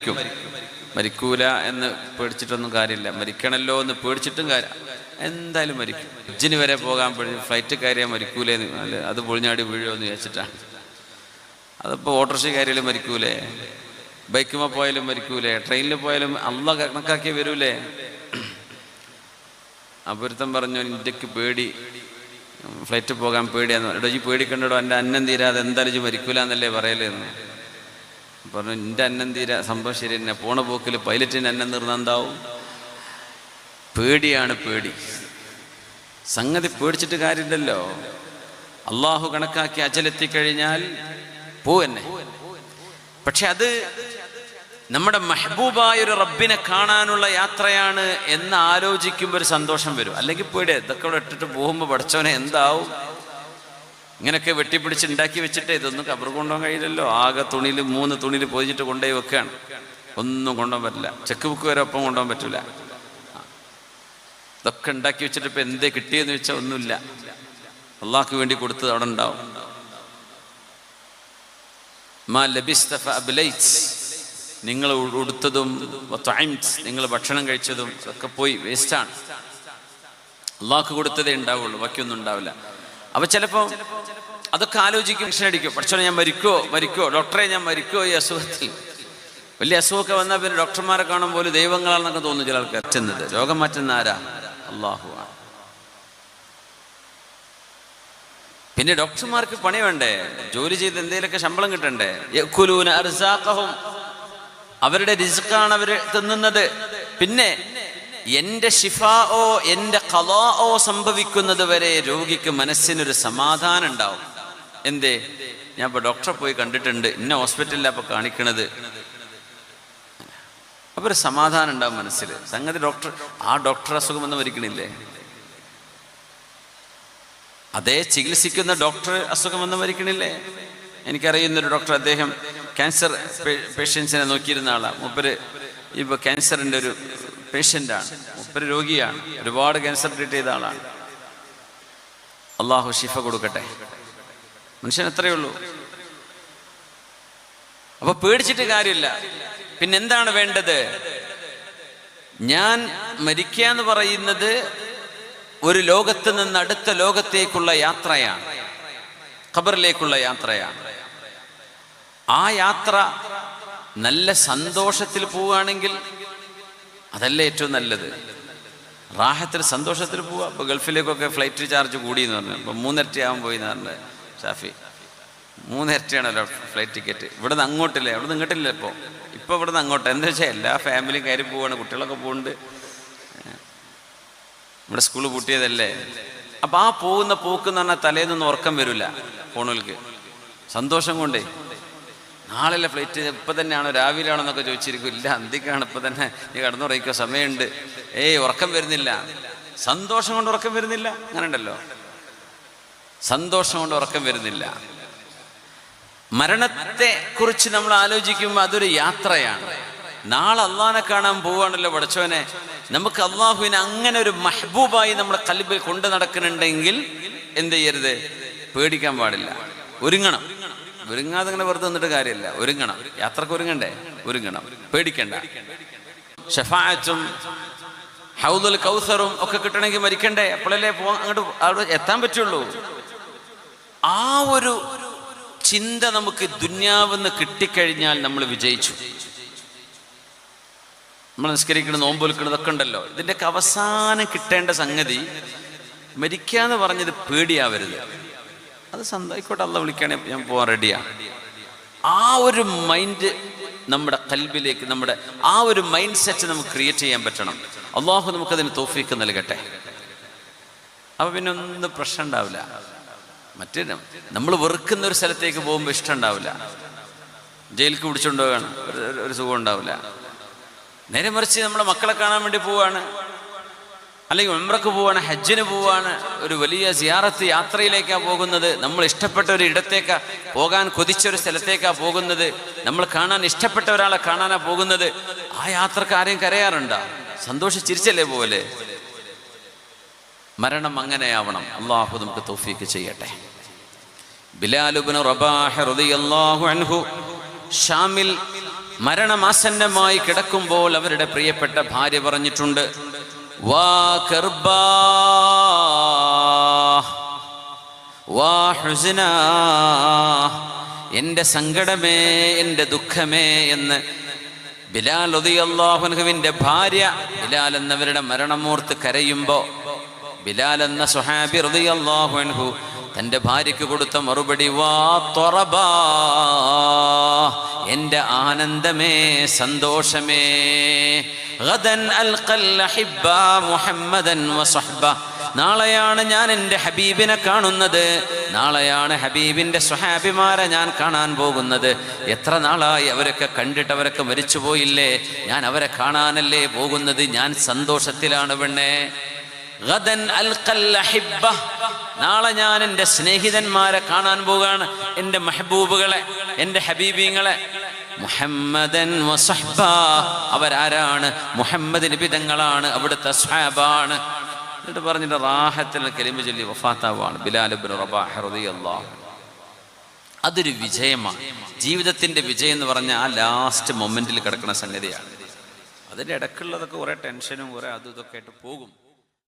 മരിക്കും. മരിക്കൂല എന്ന് പേടിച്ചിട്ടൊന്നും കാര്യമില്ല. മരിക്കണല്ലോ എന്ന് പേടിച്ചിട്ടും കാര്യം. എന്തായാലും മരിക്കും. ഹജ്ജിന് വരെ പോകാൻ പേടി ഫ്ലൈറ്റ് കയറിയാൽ മരിക്കൂലേന്ന് അല്ല? അത് പൊളിഞ്ഞാടി വീഴുമോ എന്ന് വിചാരിച്ചിട്ടാണ്. അതിപ്പോൾ ഓട്ടോറിക്ഷ കയറിയാലും മരിക്കൂലേ? ബൈക്കുമ്പോൾ പോയാലും മരിക്കൂലേ? ട്രെയിനിൽ പോയാലും അള്ള കണക്കാക്കി വരൂലേ? അപുരുത്തം പറഞ്ഞു ഇന്ത്യയ്ക്ക് പേടി. ഫ്ലൈറ്റ് പോകാൻ പേടിയാന്ന്. എടോ ഈ പേടിക്കണ്ടോ എന്റെ അന്നം തീരാതെ എന്തായാലും മരിക്കൂലെന്നല്ലേ മരിക്കൂല പറയലെന്ന് പറഞ്ഞു എന്റെ അന്നം തീരാ സംഭവം ശരി തന്നെ പോണ പോക്കിൽ പൈലറ്റിന്റെ അന്നം തീർന്ന എന്താവും പേടിയാണ് പേടി. സംഗതി പേടിച്ചിട്ട് കാര്യമില്ലല്ലോ. അള്ളാഹു കണക്കാക്കി അചലെത്തിക്കഴിഞ്ഞാൽ പോ എന്നെ. പക്ഷെ അത് നമ്മുടെ മെഹബൂബായ ഒരു റബ്ബിനെ കാണാനുള്ള യാത്രയാണ് എന്ന് ആലോചിക്കുമ്പോൾ ഒരു സന്തോഷം വരും. അല്ലെങ്കിൽ പേടിയ ഇതൊക്കെ ഇട്ടിട്ട് പോകുമ്പോൾ പഠിച്ചവനെ എന്താവും? ഇങ്ങനെയൊക്കെ വെട്ടിപ്പിടിച്ച് ഉണ്ടാക്കി വെച്ചിട്ട് ഇതൊന്നും കബർ കൊണ്ടുപോകാൻ കഴിയില്ലല്ലോ. ആകെ തുണിയിൽ മൂന്ന് തുണിയിൽ പൊതിച്ചിട്ട് കൊണ്ടുപോയി വെക്കുകയാണ് ഒന്നും കൊണ്ടുപോകാൻ പറ്റില്ല. ചെക്ക് ബുക്ക് വരെ ഒപ്പം കൊണ്ടുപോകാൻ പറ്റില്ല ഇതൊക്കെ ഉണ്ടാക്കി വെച്ചിട്ട് ഇപ്പം എന്തേ കിട്ടിയെന്ന് വെച്ചാൽ ഒന്നുമില്ല. അള്ളാഹ്ക്ക് വേണ്ടി കൊടുത്തത് അവിടെ ഉണ്ടാവും. നിങ്ങൾ ഉടുത്തതും നിങ്ങൾ ഭക്ഷണം കഴിച്ചതും ഒക്കെ പോയി വേസ്റ്റാണ്. അള്ളാഹ്ക്ക് കൊടുത്തതേ ഉണ്ടാവുള്ളൂ ബാക്കിയൊന്നും ഉണ്ടാവില്ല അപ്പൊ ചിലപ്പോ അതൊക്കെ ആലോചിക്കും ടെൻഷൻ അടിക്കും. പക്ഷേ ഞാൻ മരിക്കോ മരിക്കോ ഡോക്ടറെ ഞാൻ മരിക്കോ ഈ അസുഖത്തിൽ. വലിയ അസുഖമൊക്കെ വന്നാൽ പിന്നെ ഡോക്ടർമാരെ കാണുമ്പോൾ ദൈവങ്ങളാണെന്നൊക്കെ തോന്നുന്നു ചില ആൾക്കാർ. ചെന്നത്. രോഗം മാറ്റുന്ന ആരാ? അള്ളാഹു ആണ്. പിന്നെ ഡോക്ടർമാർക്ക് പണി വേണ്ടേ? ജോലി ചെയ്ത് എന്തെങ്കിലുമൊക്കെ ശമ്പളം കിട്ടണ്ടേ? അവരുടെ രിസ്ക്കാണ് അവർ തിന്നുന്നത്. പിന്നെ എന്റെ ഷിഫാഓ എന്റെ കലാഓ സംഭവിക്കുന്നത് വരെ രോഗിക്ക് മനസ്സിനൊരു സമാധാനം ഉണ്ടാവും. എന്തേ? ഞാൻ ഇപ്പൊ ഡോക്ടറെ പോയി കണ്ടിട്ടുണ്ട്. ഇന്ന ഹോസ്പിറ്റലിലാണ് ഇപ്പൊ കാണിക്കണത്. അപ്പൊ ഒരു സമാധാനം ഉണ്ടാവും മനസ്സിൽ സംഗതി ഡോക്ടർ ആ ഡോക്ടർ അസുഖം ഒന്നും മരിക്കണില്ലേ? അതേ ചികിത്സിക്കുന്ന ഡോക്ടർ അസുഖമൊന്നും മരിക്കണില്ലേ? എനിക്കറിയുന്നൊരു ഡോക്ടർ അദ്ദേഹം ക്യാൻസർ പേഷ്യൻസിനെ നോക്കിയിരുന്ന ആളാണ് മൂപ്പര് ഇപ്പൊ ക്യാൻസറിന്റെ ഒരു പേഷ്യന്റാണ് മൂപ്പര് രോഗിയാണ്. ഒരുപാട് ക്യാൻസർ ട്രീറ്റ് ചെയ്ത ആളാണ്. അള്ളാഹു ഷിഫ കൊടുക്കട്ടെ. മനുഷ്യൻ എത്രയേ ഉള്ളൂ. അപ്പൊ പേടിച്ചിട്ട് കാര്യമില്ല. പിന്നെന്താണ് വേണ്ടത്? ഞാൻ മരിക്കുക എന്ന് പറയുന്നത് ഒരു ലോകത്ത് നിന്ന് അടുത്ത ലോകത്തേക്കുള്ള യാത്രയാണ്. ഖബറിലേക്കുള്ള യാത്രയാണ്. ആ യാത്ര നല്ല സന്തോഷത്തിൽ പോവുകയാണെങ്കിൽ അതല്ലേ ഏറ്റവും നല്ലത്. റാഹത്തിൽ സന്തോഷത്തിൽ പോവുക ഇപ്പോൾ ഗൾഫിലേക്കൊക്കെ ഫ്ലൈറ്റ് ചാർജ് കൂടി എന്ന് പറഞ്ഞു. ഇപ്പം മൂന്നിരട്ടിയാവാൻ പോയി എന്ന് പറഞ്ഞത് ഷാഫി. മൂന്നിരട്ടിയാണല്ലോ flight ticket. ഇവിടെ നിന്ന് അങ്ങോട്ടില്ലേ? അവിടെ നിന്ന് ഇങ്ങോട്ടില്ല ഇപ്പോൾ ഇപ്പോൾ ഇവിടെ നിന്ന് അങ്ങോട്ട്. എന്താ വെച്ചാൽ എല്ലാ ഫാമിലിയും കയറി പോവാണ്. കുട്ടികളൊക്കെ പോകുന്നുണ്ട് ഇവിടെ സ്കൂൾ പൂട്ടിയതല്ലേ? അപ്പൊ ആ പോകുന്ന പോക്ക് എന്ന് പറഞ്ഞാൽ തലേന്നൊന്നും ഉറക്കം വരില്ല ഫോണുകൾക്ക് സന്തോഷം കൊണ്ടേ. നാളെ ഫ്ലൈറ്റ്? ഇപ്പം തന്നെയാണോ? രാവിലെ ആണോ എന്നൊക്കെ ചോദിച്ചിരിക്കും. ഇല്ല അന്തിക്കാണ്. ഇപ്പം തന്നെ നീ കടന്നുറയിക്കോ സമയമുണ്ട്. ഏയ് ഉറക്കം വരുന്നില്ല. സന്തോഷം കൊണ്ട് ഉറക്കം വരുന്നില്ല. അങ്ങനെ ഉണ്ടല്ലോ സന്തോഷം കൊണ്ട് ഉറക്കം വരുന്നില്ല. മരണത്തെ കുറിച്ച് നമ്മൾ ആലോചിക്കുമ്പോൾ അതൊരു യാത്രയാണ്. നാളെ അള്ളാഹിനെ കാണാൻ പോവാണല്ലോ പഠിച്ചവനെ. നമുക്ക് അള്ളാഹുവിനെ അങ്ങനെ ഒരു മഹബൂബായി നമ്മുടെ കൽബിൽ കൊണ്ടു നടക്കുന്നുണ്ടെങ്കിൽ എന്ത് ചെയ്യരുത്? പേടിക്കാൻ പാടില്ല. ഒരുങ്ങണം. ഒരുങ്ങാതെ ഇങ്ങനെ വെറുതെ നിന്നിട്ട് കാര്യമില്ല. ഒരുങ്ങണം. യാത്രയ്ക്ക് ഒരുങ്ങണ്ടേ? ഒരുങ്ങണം. പേടിക്കണ്ട. ഷഫായത്തും ഹൗദുൽ കൗസറും ഒക്കെ കിട്ടണമെങ്കിൽ മരിക്കണ്ടേ? അപ്പോഴല്ലേ പോ അങ്ങോട്ട് അവിടെ എത്താൻ പറ്റുള്ളൂ. ആ ഒരു ചിന്ത നമുക്ക് ദുന്യാവെന്ന് കിട്ടിക്കഴിഞ്ഞാൽ നമ്മൾ വിജയിച്ചു. നമ്മൾ നിസ്കരിക്കണം നോമ്പ് വിൽക്കണതൊക്കെ ഉണ്ടല്ലോ. ഇതിന്റെയൊക്കെ അവസാനം കിട്ടേണ്ട സംഗതി മരിക്കാന്ന് പറഞ്ഞത് പേടിയാവരുത്. അത് സന്തായിക്കോട്ടെ അല്ല വിളിക്കുകയാണെങ്കിൽ ഞാൻ പോവാൻ റെഡിയാണ് ആ ഒരു മൈൻഡ് നമ്മുടെ കൽബിലേക്ക് നമ്മുടെ ആ ഒരു മൈൻഡ് സെറ്റ് നമുക്ക് ക്രിയേറ്റ് ചെയ്യാൻ പറ്റണം. അള്ളാഹു നമുക്കതിന് തോഫീക്ക് നൽകട്ടെ. അപ്പൊ പിന്നെ ഒന്നും പ്രശ്നം ഉണ്ടാവില്ല. മറ്റേ നമ്മൾ വെറുക്കുന്ന ഒരു സ്ഥലത്തേക്ക് പോകുമ്പോൾ ഇഷ്ടം ഉണ്ടാവില്ല. ജയിലിക്ക് പിടിച്ചുകൊണ്ടുപോവാണ് ഒരു സുഖം ഉണ്ടാവില്ല. നേരെ മറിച്ച് നമ്മുടെ മക്കളെ കാണാൻ വേണ്ടി പോവാണ് അല്ലെങ്കിൽ ഉംറക്ക് പോവാണ് ഹജ്ജിന് പോവാണ് ഒരു വലിയ സിയാറത്ത് യാത്രയിലേക്കാണ് പോകുന്നത്. നമ്മൾ ഇഷ്ടപ്പെട്ട ഒരു ഇടത്തേക്കാ പോകാൻ കൊതിച്ചൊരു സ്ഥലത്തേക്കാ പോകുന്നത്. നമ്മൾ കാണാൻ ഇഷ്ടപ്പെട്ട ഒരാളെ കാണാനാ പോകുന്നത്. ആ യാത്രയ്ക്ക് ആരെയും കരയാറുണ്ടോ? സന്തോഷിച്ചിരിച്ചല്ലേ പോലെ? മരണം അങ്ങനെയാവണം. അള്ളാഹു നമുക്ക് തോഫീക്ക് ചെയ്യട്ടെ. ബിലാലുബിന് അൻഹു ഷാമിൽ മരണമാസന്നമായി കിടക്കുമ്പോൾ അവരുടെ പ്രിയപ്പെട്ട ഭാര്യ പറഞ്ഞിട്ടുണ്ട് എന്റെ സങ്കടമേ എന്റെ ദുഃഖമേ എന്ന് ബിലാൽ ഉദയല്ലാഹുൻഹുവിന്റെ ഭാര്യ ബിലാൽ എന്നവരുടെ മരണമൂർത്ത് കരയുമ്പോ ബിലാൽ എന്ന സുഹാബി റുദിയല്ലാഹുൻഹു തന്റെ ഭാര്യയ്ക്ക് കൊടുത്ത മറുപടി വാ തൊറബാ എന്റെ ആനന്ദമേ സന്തോഷമേ. ഗദൻ മുഹമ്മദൻ വസഹ്ബ. നാളെയാണ് ഞാൻ എന്റെ ഹബീബിനെ കാണുന്നത്. നാളെയാണ് ഹബീബിന്റെ സ്വഹാബിമാരെ ഞാൻ കാണാൻ പോകുന്നത്. എത്ര നാളായി അവരൊക്കെ കണ്ടിട്ട് അവരൊക്കെ മരിച്ചു പോയില്ലേ ഞാൻ അവരെ കാണാനല്ലേ പോകുന്നത്? ഞാൻ സന്തോഷത്തിലാണ് പെണ്ണേ. നാളെ ഞാൻ എന്റെ സ്നേഹിതന്മാരെ കാണാൻ പോവുകയാണ്. എന്റെ മെഹബൂബുകളെ എന്റെ ഹബീബിങ്ങളെ. മുഹമ്മദൻ വസഹ്ബ. അവരാരാണ്? മുഹമ്മദ് നിബിതങ്ങളാണ്. അവിടുത്തെ സ്വഹാബാണ് എന്നിട്ട് പറഞ്ഞിട്ട് റാഹത്തിൽ കലിമ ചൊല്ലി വഫാത്താവാണ് ബിലാലുബിൻ റബാഹ് റളിയല്ലാഹു അതൊരു വിജയമാണ്. ജീവിതത്തിന്റെ വിജയം എന്ന് പറഞ്ഞാൽ ആ ലാസ്റ്റ് മൊമെന്റിൽ കിടക്കുന്ന സംഗതിയാണ്. അതിന്റെ ഇടക്കുള്ളതൊക്കെ കുറേ ടെൻഷനും കുറേ അതും ഇതൊക്കെ ആയിട്ട് പോകും.